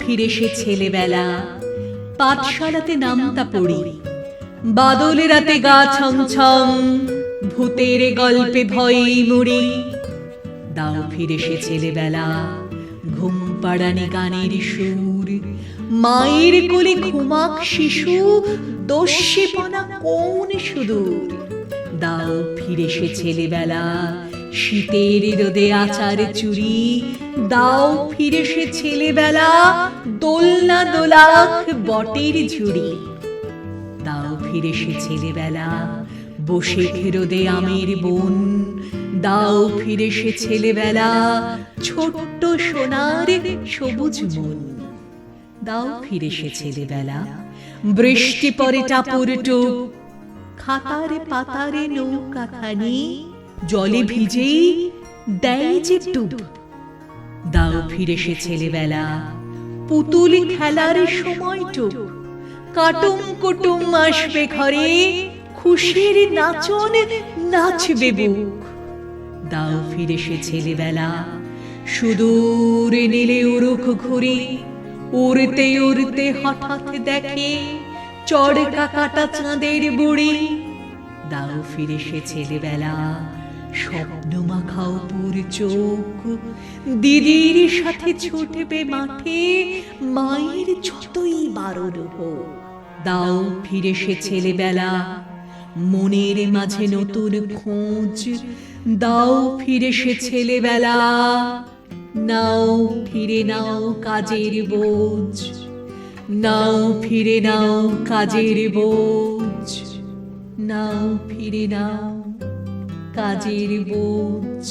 ফিরে সে ছেলেবেলা। পাঠশালাতে নামতা পড়ি। বাদল রাতে গা ছমছম, ভূতের গল্পে ভয়ে মরি দাও, ফিরে সে ছেলেবেলা, ঘুম পাড়ানি গানের সুর। মায়ের কোলে ঘুমাক শিশু, দস্যিপনা কোন সুদূর। দাও, ফিরে সে ছেলেবেলা শীতের রোদে আচার চুরি, দাও ফিরে সে ছেলেবেলা, দোলনা দোলাক বটের ঝুড়ি। দাও ফিরে সে ছেলেবেলা, বসে রোদে আমের বন। দাও ফিরে সে ছেলেবেলা, ছোট্ট সোনার সবুজ মন। দাও ফিরে সে ছেলেবেলা, বৃষ্টি পরে টাপুর টুপ খাতার পাতারে নৌকা খানি জলে ভিজেই দেয় যে ডুব। দাও ফিরে সে ছেলেবেলা। পুতুল খেলার সময়টুক কাটুম কুটুম আসবে ঘরে। খুশির নাচন নাচবে বুক। দাও ফিরে সে ছেলেবেলা। সুদূর নীলে উরুখ ঘুরি উড়তে উড়তে হঠাৎ দেখে চড়কা কাটা চাঁদের বুড়ি। দাও ফিরে সে ছেলেবেলা। স্বপ্ন মাখাও পুর চোখ। দিদির সাথে ছুটবে মাঠে, মায়ের যতই বারণ হোক, দাও ফিরে সে ছেলেবেলা। মনের মাঝে নতুন খোঁজ, দাও ফিরে সে ছেলেবেলা। নাও ফিরে নাও কাজের বোঝ, নাও ফিরে নাও কাজের বোঝ, নাও ফিরে নাও কাজের বোঝ।